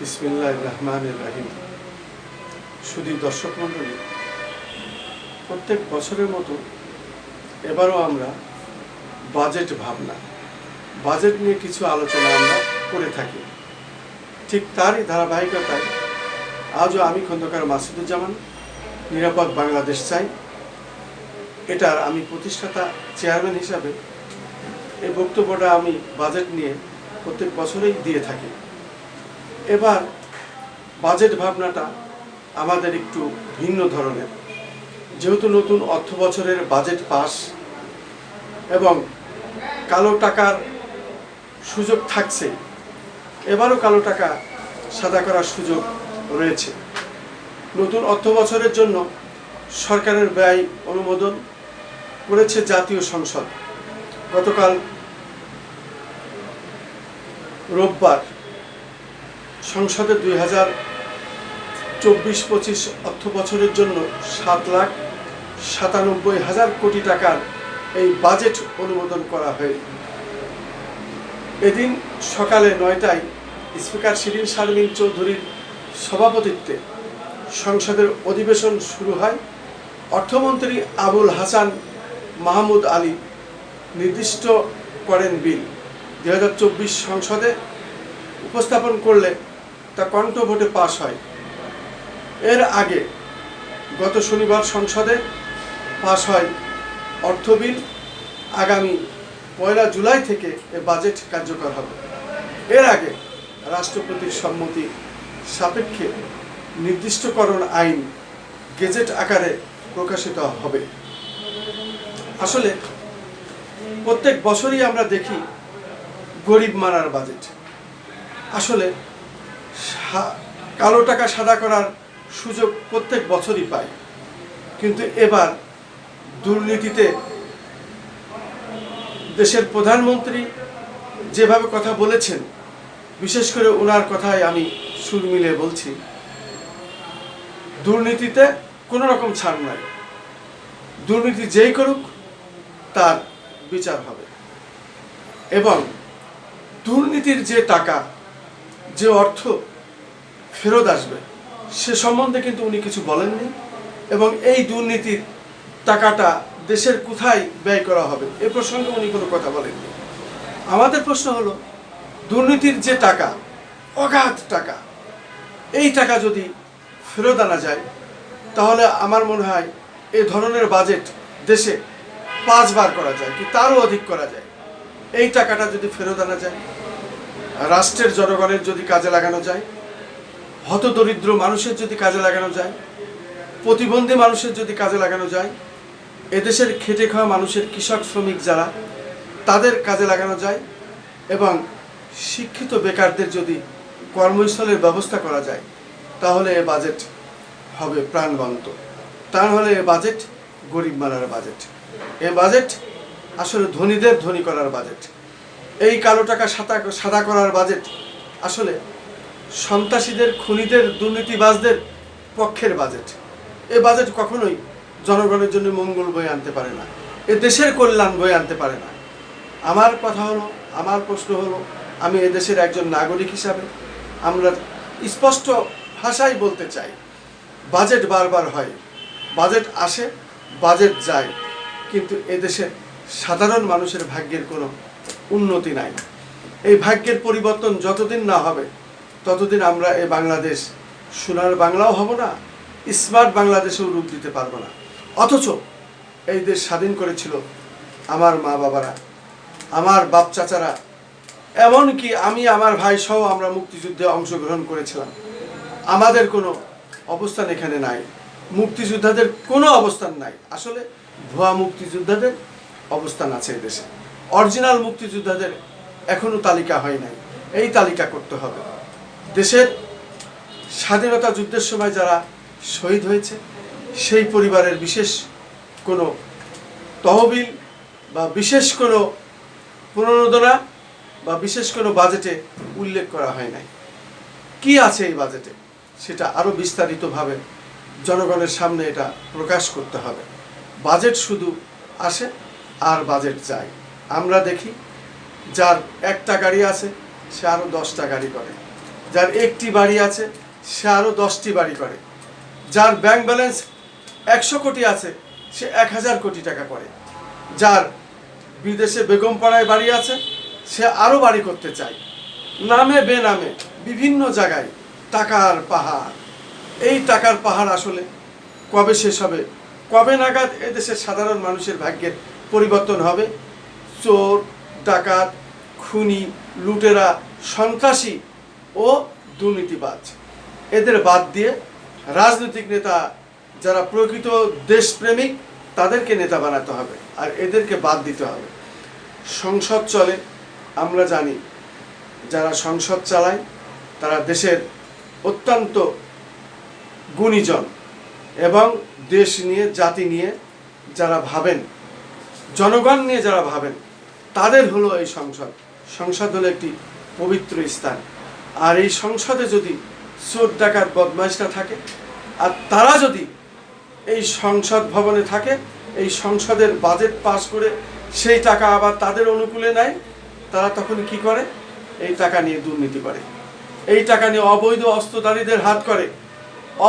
বিসমিল্লাহ রহমান রাহিম। শুধু দর্শক মণ্ডলী, প্রত্যেক বছরের মতো এবারও আমরা বাজেট ভাবনা, বাজেট নিয়ে কিছু আলোচনা আমরা করে থাকি। ঠিক তারই ধারাবাহিকতায় আজও আমি খন্দকার মাসুদুজ্জামান, নিরাপদ বাংলাদেশ চাই। এটার আমি প্রতিষ্ঠাতা চেয়ারম্যান হিসাবে এই বক্তব্যটা আমি বাজেট নিয়ে প্রত্যেক বছরেই দিয়ে থাকি। এবার বাজেট ভাবনাটা আমাদের একটু ভিন্ন ধরনের। যেহেতু নতুন অর্থ বছরের বাজেট পাস এবং কালো টাকার সুযোগ থাকছে, এবারও কালো টাকা সাদা করার সুযোগ রয়েছে। নতুন অর্থ বছরের জন্য সরকারের ব্যয় অনুমোদন করেছে জাতীয় সংসদ। গতকাল রোববার সংসদে দুই হাজার চব্বিশ পঁচিশ অর্থ বছরের জন্য সাত লাখ সাতানব্বই হাজার কোটি টাকার এই বাজেট অনুমোদন করা হয়। এদিন সকালে নয়টায় স্পিকার শিরিন শারমিন চৌধুরীর সভাপতিত্বে সংসদের অধিবেশন শুরু হয়। অর্থমন্ত্রী আবুল হাসান মাহমুদ আলী নির্দিষ্ট করেন বিল। দুই হাজার চব্বিশ সংসদে উপস্থাপন করলে তা কণ্ঠ ভোটে পাশ হয়। এর আগে গত শনিবার সংসদে পাশ হয় অর্থ বিল আগামী পয়লা জুলাই থেকে এ বাজেট কার্যকর হবে। এর আগে রাষ্ট্রপতির সম্মতি সাপেক্ষে নির্দিষ্টকরণ আইন গেজেট আকারে প্রকাশিত হবে। আসলে প্রত্যেক বছরই আমরা দেখি গরিব মারার বাজেট। আসলে কালো টাকা সাদা করার সুযোগ প্রত্যেক বছরই পায় কিন্তু এবার দুর্নীতিতে দেশের প্রধানমন্ত্রী যেভাবে কথা বলেছেন, বিশেষ করে ওনার কথায় আমি সুর মিলে বলছি, দুর্নীতিতে কোনো রকম ছাড় নাই। দুর্নীতি যেই করুক, তার বিচার হবে। এবং দুর্নীতির যে টাকা, যে অর্থ ফেরত আসবে। সে সম্বন্ধে কিন্তু উনি কিছু বলেননি এবং এই দুর্নীতির টাকাটা দেশের কোথায় ব্যয় করা হবে এ প্রসঙ্গে উনি কোনো কথা বলেননি। আমাদের প্রশ্ন হলো, দুর্নীতির যে টাকা, অগাধ টাকা, এই টাকা যদি ফেরত আনা যায়, তাহলে আমার মনে হয় এ ধরনের বাজেট দেশে পাঁচবার করা যায় কি তারও অধিক করা যায়। এই টাকাটা যদি ফেরত আনা যায়, রাষ্ট্রের জনগণের যদি কাজে লাগানো যায় হতদরিদ্র মানুষের যদি কাজে লাগানো যায়, প্রতিবন্ধী মানুষের যদি কাজে লাগানো যায়, এদেশের খেটে খাওয়া মানুষের কৃষক, শ্রমিক যারা, তাদের কাজে লাগানো যায় এবং শিক্ষিত বেকারদের যদি কর্মস্থলের ব্যবস্থা করা যায়, তাহলে এ বাজেট হবে প্রাণবন্ত। তা হলে এ বাজেট গরিব মারার বাজেট। এ বাজেট আসলে ধনীদের ধনী করার বাজেট। এই কালো টাকা সাদা সাদা করার বাজেট আসলে সন্ত্রাসীদের, খুনিদের, দুর্নীতিবাজদের পক্ষের বাজেট এ বাজেট কখনোই জনগণের জন্য মঙ্গল বয়ে আনতে পারে না। এ দেশের কল্যাণ বয়ে আনতে পারে না। আমার কথা হলো, আমার প্রশ্ন হলো, আমি এদেশের একজন নাগরিক হিসাবে আমরা স্পষ্ট ভাষাই বলতে চাই বাজেট বারবার হয়। বাজেট আসে বাজেট যায়। কিন্তু এদেশে সাধারণ মানুষের ভাগ্যের কোনো উন্নতি নাই। এই ভাগ্যের পরিবর্তন যতদিন না হবে ততদিন আমরা এই বাংলাদেশ সোনার বাংলাও হব না, স্মার্ট বাংলাদেশেও রূপ দিতে পারব না। অথচ এই দেশ স্বাধীন করেছিল আমার মা বাবারা, আমার বাপ চাচারা, এমনকি আমি, আমার ভাই সহ আমরা মুক্তিযুদ্ধে অংশগ্রহণ করেছিলাম। আমাদের কোনো অবস্থান এখানে নাই, মুক্তিযোদ্ধাদের কোনো অবস্থান নাই। আসলে ভুয়া মুক্তিযোদ্ধাদের অবস্থান আছে দেশে। অরিজিনাল মুক্তিযোদ্ধাদের এখনও তালিকা হয় নাই। এই তালিকা করতে হবে। দেশের স্বাধীনতা যুদ্ধের সময় যারা শহীদ হয়েছে, সেই পরিবারের বিশেষ কোনো তহবিল বা বিশেষ কোনো প্রণোদনা বা বিশেষ কোনো বাজেটে উল্লেখ করা হয় নাই। কি আছে এই বাজেটে? সেটা আরও বিস্তারিতভাবে জনগণের সামনে এটা প্রকাশ করতে হবে। বাজেট শুধু আসে আর বাজেট যায়। আমরা দেখি, যার একটা গাড়ি আছে, সে আরও দশটা গাড়ি করে। যার একটি বাড়ি আছে, সে আরও দশটি বাড়ি করে। যার ব্যাংক ব্যালেন্স একশো কোটি আছে, সে এক হাজার কোটি টাকা করে। যার বিদেশে বেগমপাড়ায় বাড়ি আছে, সে আরও বাড়ি করতে চায়। নামে বেনামে, বিভিন্ন জায়গায় টাকার পাহাড়। এই টাকার পাহাড় আসলে কবে শেষ হবে? কবে নাগাদ এদেশের সাধারণ মানুষের ভাগ্যের পরিবর্তন হবে? চোর, ডাকাত, খুনি, লুটেরা, সন্ত্রাসী ও দুর্নীতিবাজ। এদের বাদ দিয়ে রাজনৈতিক নেতা যারা প্রকৃত দেশপ্রেমিক, তাদেরকে নেতা বানাতে হবে আর এদেরকে বাদ দিতে হবে। সংসদ চলে, আমরা জানি যারা সংসদ চালায়, তারা দেশের অত্যন্ত গুণীজন এবং দেশ নিয়ে, জাতি নিয়ে যারা ভাবেন, জনগণ নিয়ে যারা ভাবেন, তাদের হলো এই সংসদ। সংসদ হলো একটি পবিত্র স্থান। আর এই সংসদে যদি চোর ডাকাত বদমাইশরা থাকে, আর তারা যদি এই সংসদ ভবনে থাকে, এই সংসদের বাজেট পাস করে সেই টাকা আবার তাদের অনুকূলে নেয়, তারা তখন কি করে? এই টাকা নিয়ে দুর্নীতি করে। এই টাকা নিয়ে অবৈধ অস্ত্রধারীদের হাত করে।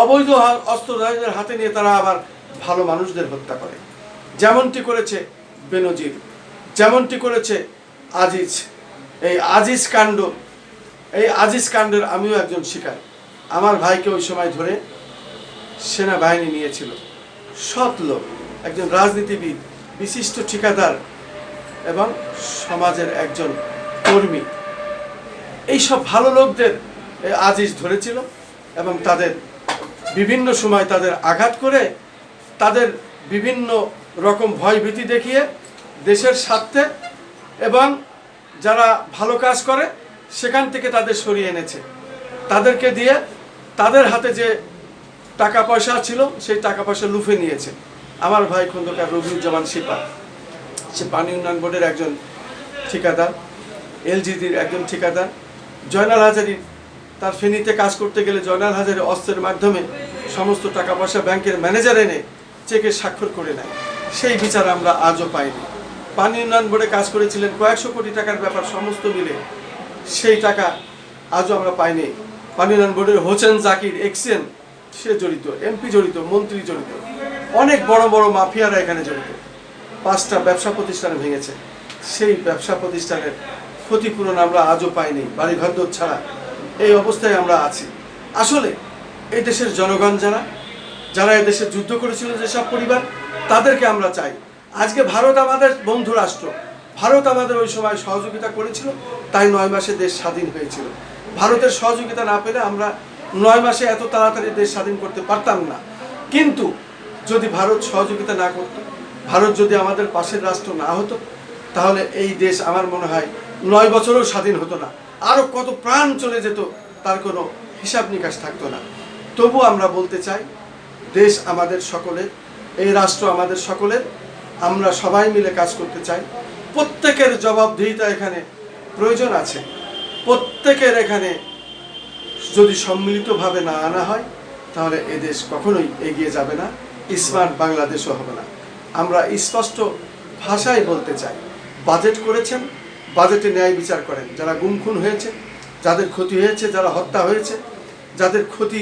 অবৈধ অস্ত্রধারীদের হাতে নিয়ে তারা আবার ভালো মানুষদের হত্যা করে। যেমনটি করেছে বেনজির, যেমনটি করেছে আজিজ। এই আজিজ কাণ্ড এই আজিজ কাণ্ডের আমিও একজন শিকার। আমার ভাইকে ওই সময় ধরে সেনাবাহিনী নিয়েছিল। সৎ লোক, একজন রাজনীতিবিদ, বিশিষ্ট ঠিকাদার এবং সমাজের একজন কর্মী। এইসব ভালো লোকদের আজিজ ধরেছিল এবং তাদের বিভিন্ন সময় তাদের আঘাত করে তাদের বিভিন্ন রকম ভয়ভীতি দেখিয়ে দেশের স্বার্থে এবং যারা ভালো কাজ করে সেখান থেকে তাদের সরিয়ে এনেছে। তাদেরকে দিয়ে তাদের হাতে যে টাকা পয়সা ছিল, সেই টাকা পয়সা লুফে নিয়েছে। আমার ভাই খন্দকার রবিউজ্জামান শিপা। সে পানি উন্নয়ন বোর্ডের একজন ঠিকাদার, এলজিডির একজন ঠিকাদার। জয়নাল হাজারি তার ফেনীতে কাজ করতে গেলে জয়নাল হাজারি অস্ত্রের মাধ্যমে সমস্ত টাকা পয়সা ব্যাংকের ম্যানেজার এনে চেকে স্বাক্ষর করে নেয়। সেই বিচার আমরা আজও পাইনি। পানি উন্নয়ন বোর্ডে কাজ করেছিলেন কয়েকশো কোটি টাকার ব্যাপার সমস্ত মিলে সেই টাকা আজও আমরা পাইনি। পানি বোর্ডের হোসেন জাকির এক্সেন সে জড়িত, এমপি জড়িত, মন্ত্রী জড়িত। অনেক বড় বড় মাফিয়ারা এখানে জড়িত। পাঁচটা ব্যবসা প্রতিষ্ঠান ভেঙেছে। সেই ব্যবসা প্রতিষ্ঠানের ক্ষতিপূরণ আমরা আজও পাইনি বাড়ি ঘরদোর ছাড়া। এই অবস্থায় আমরা আছি। আসলে এই দেশের জনগণ যারা যারা এদেশে যুদ্ধ করেছিল যেসব পরিবার, তাদেরকে আমরা চাই। আজকে ভারত আমাদের বন্ধু রাষ্ট্র। ভারত আমাদের ওই সময় সহযোগিতা করেছিল, তাই নয় মাসে দেশ স্বাধীন হয়েছিল। ভারতের সহযোগিতা না পেলে আমরা নয় মাসে এত তাড়াতাড়ি দেশ স্বাধীন করতে পারতাম না। কিন্তু যদি ভারত সহযোগিতা না করত, ভারত যদি আমাদের পাশের রাষ্ট্র না হতো, তাহলে এই দেশ আমার মনে হয় নয় বছরও স্বাধীন হতো না। আরও কত প্রাণ চলে যেত, তার কোনো হিসাব নিকাশ থাকতো না। তবু আমরা বলতে চাই, দেশ আমাদের সকলের, এই রাষ্ট্র আমাদের সকলের, আমরা সবাই মিলে কাজ করতে চাই। প্রত্যেকের জবাবদিহিতা এখানে প্রয়োজন আছে। প্রত্যেকের এখানে যদি সম্মিলিতভাবে না আনা হয়, তাহলে এদেশ কখনোই এগিয়ে যাবে না স্মার্ট বাংলাদেশও হবে না। আমরা স্পষ্ট ভাষায় বলতে চাই, বাজেট করেছেন, বাজেটে ন্যায় বিচার করেন। যারা গুম খুন হয়েছে, যাদের ক্ষতি হয়েছে, যারা হত্যা হয়েছে, যাদের ক্ষতি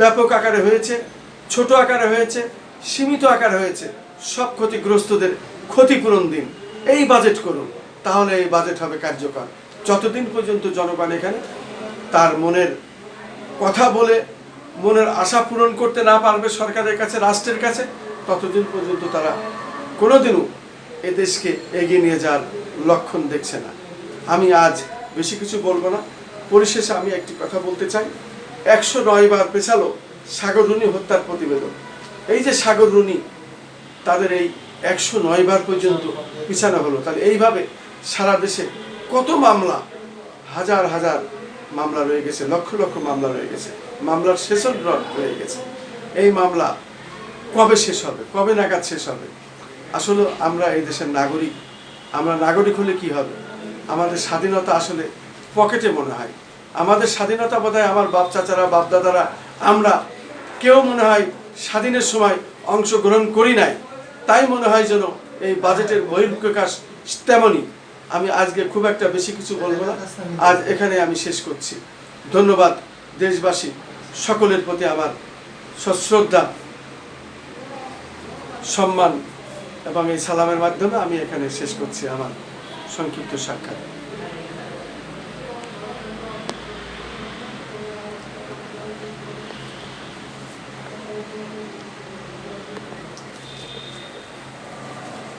ব্যাপক আকারে হয়েছে, ছোট আকারে হয়েছে, সীমিত আকারে হয়েছে, সব ক্ষতিগ্রস্তদের ক্ষতিপূরণ দিন। এই বাজেট করুন, তাহলে এই বাজেট হবে কার্যকর। যতদিন পর্যন্ত জনগণ এখানে তার মনের কথা বলে, মনের আশা পূরণ করতে না পারবে সরকারের কাছে, রাষ্ট্রের কাছে, ততদিন পর্যন্ত তারা কোনোদিনও এ দেশকে এগিয়ে নিয়ে যাওয়ার লক্ষণ দেখছে না। আমি আজ বেশি কিছু বলব না। পরিশেষে আমি একটি কথা বলতে চাই। একশো নয় বার পেছালো সাগররুনি হত্যার প্রতিবেদন। এই যে সাগর রুনি, তাদের এই একশো নয় বার পর্যন্ত বিছানা হলো। তাহলে এইভাবে সারা দেশে কত মামলা, হাজার হাজার মামলা রয়ে গেছে, লক্ষ লক্ষ মামলা রয়ে গেছে। মামলার শেষন রয়ে গেছে। এই মামলা কবে শেষ হবে? কবে নাগাদ শেষ হবে? আসলে আমরা এই দেশের নাগরিক। আমরা নাগরিক হলে কি হবে? আমাদের স্বাধীনতা আসলে পকেটে মনে হয়। আমাদের স্বাধীনতা বোধহয় আমার বাপ চাচারা বাপদাদারা আমরা কেউ মনে হয় স্বাধীনের সময় অংশগ্রহণ করি নাই। তাই মনে হয় যেন এই বাজেটের বহির্প্রকাশ তেমনই। আমি আজকে খুব একটা বেশি কিছু বলব না। আজ এখানে আমি শেষ করছি। ধন্যবাদ দেশবাসী। সকলের প্রতি আমার সশ্রদ্ধা, সম্মান এবং এই সালামের মাধ্যমে আমি এখানে শেষ করছি আমার সংক্ষিপ্ত সাক্ষাৎ।